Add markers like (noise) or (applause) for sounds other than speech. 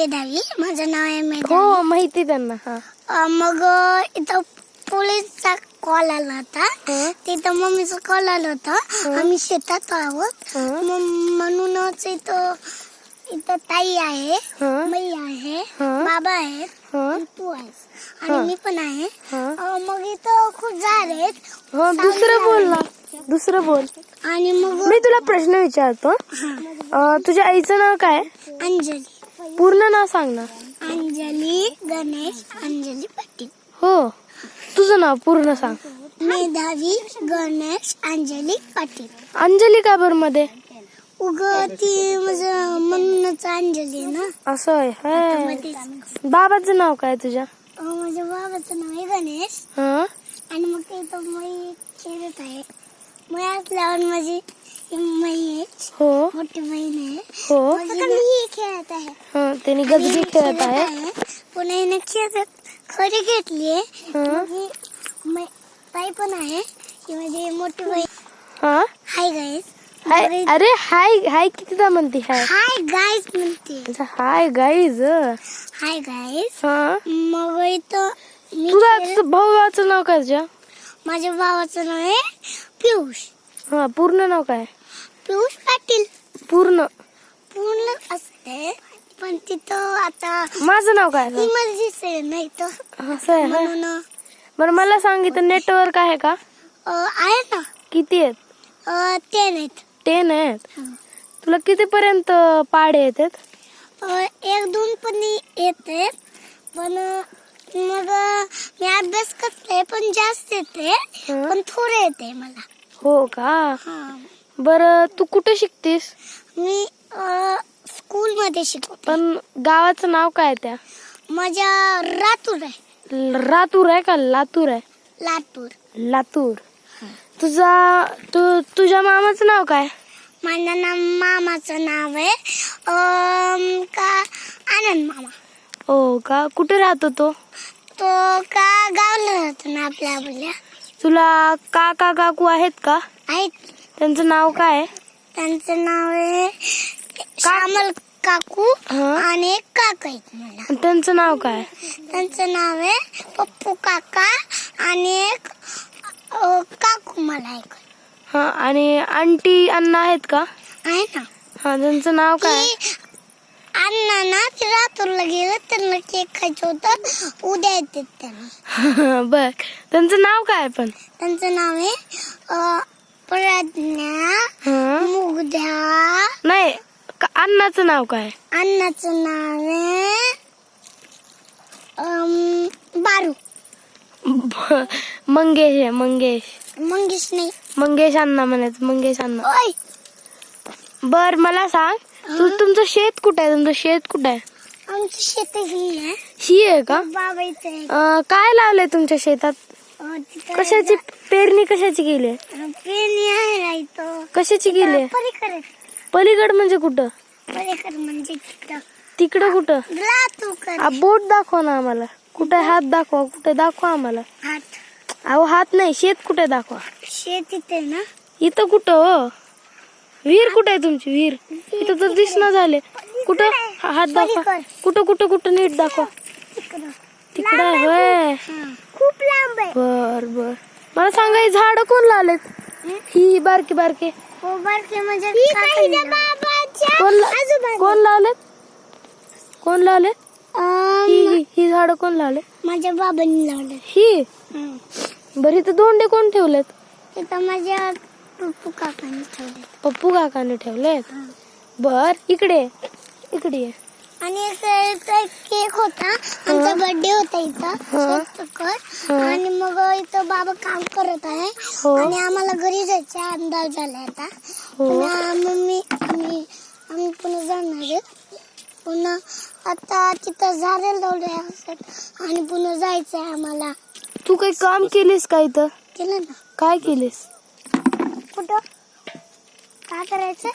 मेधावी माझं नाव आहे मेधावी हो माहिती त्यांना हा अ, मग अ, इथं पोलीसचा कॉल आला होता. तिथं मम्मीचा कॉल आला होता आम्ही शेतात आहोत हं. मग म्हणूनच इथं इथं ताई आहे हं. मई आहे हं. बाबा हं. आणि तू आहेस आणि हं. मी पण आहे हं. अ, मग इथं खूप झाड आहेत हो दुसरं बोल ना दुसरं बोल आणि मग मी तुला प्रश्न विचारतो. अं, तुझ्या आईचं नाव काय अंजली पूर्ण नाव सांग ना. अंजली गणेश अंजली पाटील. हो. तुझं नाव पूर्ण सांग. मेधावी गणेश अंजली पाटील. अंजली का बरमध्ये? उग ती माझं म्हणूनच अंजली ना. असं आहे मग. बाबाचं नाव काय तुझ्या? बाबाचं नाव आहे गणेश. हं? आणि मग ते तो मै खेळत आहे. मै असल्यावर माझी हो मोठी बहीण आहे हो। ही। खेळत आहे हं, त्यांनी खेळत आहे पुन्हा हिने खेळत खरी घेतली हं? ही। मै ताई पण आहे ही माझी मोठी बहीण हा। हाय गाईस हाय अरे हाय हाय कितीदा म्हणते हाय हाय गाईस म्हणते हाय गाईज हाय गाईस हा। मग मी खेळ- तुझं भावाचं नाव काय तुझ्या माझ्या भावाचं नाव आहे पियुष। हा पूर्ण नाव काय पियुष पाटील. पूर्ण. पूर्ण असते पण तिथं आता माझं नाव काय? इमर्जन्सी नाही तर. हा. म्हणून बरं मला सांग इथं नेटवर्क आहे का? आहे ना. किती आहेत? अं, ते नाहीत टेन आहेत. तुला कितीपर्यंत पाडे येतात? एक दोन पण येते पण मग मी अभ्यास करते पण जास्त येते. पण थोडे येते मला. हो का? हा. बरं तू कुठे शिकतेस? मी स्कूल मध्ये शिकते. पण गावाचं नाव काय त्या? माझ्या रातूर आहे. ल- रातूर आहे का? लातूर आहे? लातूर. लातूर. तुझा तू तुझ्या मामाचं नाव काय? माझ्या नाव मामाचं नाव आहे का आनंद मामा. हो का? कुठे राहतो तो? तो का गावला राहतो ना आपल्या आपल्या. तुला काका काकू आहेत का? आहेत. त्यांचं नाव काय आहे? त्यांचं नाव आहे श्यामल काकू हं? आणि एक काका आहेत मला. आणि त्यांचं नाव काय त्यांचं नाव आहे पप्पू काका आणि एक अं, काकू मला एक. हा आणि आंटी अण्णा आहेत का? आहे ना. हा त्यांचं नाव काय की अण्णा ना ते रातूरला गेलं त्यांना केक खायचं होतं. उद्या येते त्यांना. (laughs) बर. त्यांचं नाव काय पण? त्यांचं नाव आहे अं, प्रज्ञा? मुग्धा. नाही का- अण्णाचं नाव काय? अण्णाचं नाव आहे बारू. मंगेश आहे मंगेश. मंगेश नाही. मंगेश अण्णा म्हणायचं मंगेश अण्णा. ओय! बर मला सांग तू तुमचं शेत कुठं आहे? तुमचं शेत कुठं आहे? आमची शेत ही आहे. ही आहे का? बाबा इथे काय लावलंय तुमच्या शेतात? कशाची? पेरणी कशाची केली? पेरणी आहे कशाची केली? पलीकडे. पलीकड म्हणजे कुठं? पलीकडे म्हणजे तिकडं कुठं? बोट दाखवा ना आम्हाला. कुठे हात दाखवा कुठे दाखवा आम्हाला. हात. अहो हात नाही शेत कुठे दाखवा? शेत इथे ना. इथं कुठं हो? विहीर कुठे आहे तुमची? विहीर. इथं तर दिसणं झाले. कुठं? हात दाखवा. कुठं कुठं कुठं नीट दाखवा. तिकडं तिकडं आहे होय हा. खूप लांब आहे बर बर मला सांगा ही झाड कोण लावलेत ही? ही बारकी बारकी. हो बारके म्हणजे कोण कोण लावलेत कोण लावले ही ही- झाड कोण लावले माझ्या बाबांनी लावलं ही. बरं इथं दोंडे कोण ठेवलेत? तिथं माझ्या पप्पू काकांनी ठेवले पप्पू काकाने ठेवलेत? बर इकडे. इकडे. आणि एक एक केक होता. आमचा बर्थडे होता इथं. हं. आणि मग इथं बाबा काम करत आहे. हो. आणि आम्हाला घरी जायचा अंदाज झालाय आता. हो. मम्मी आम्ही आम्ही पुन्हा जाणार आहे. पुन्हा आता तिथं झाडे लावले असतात. आणि पुन्हा जायचं आहे आम्हाला. तू काही काम केलीस का इथं? केलं ना. काय केलीस? कुठं? काय करायचं?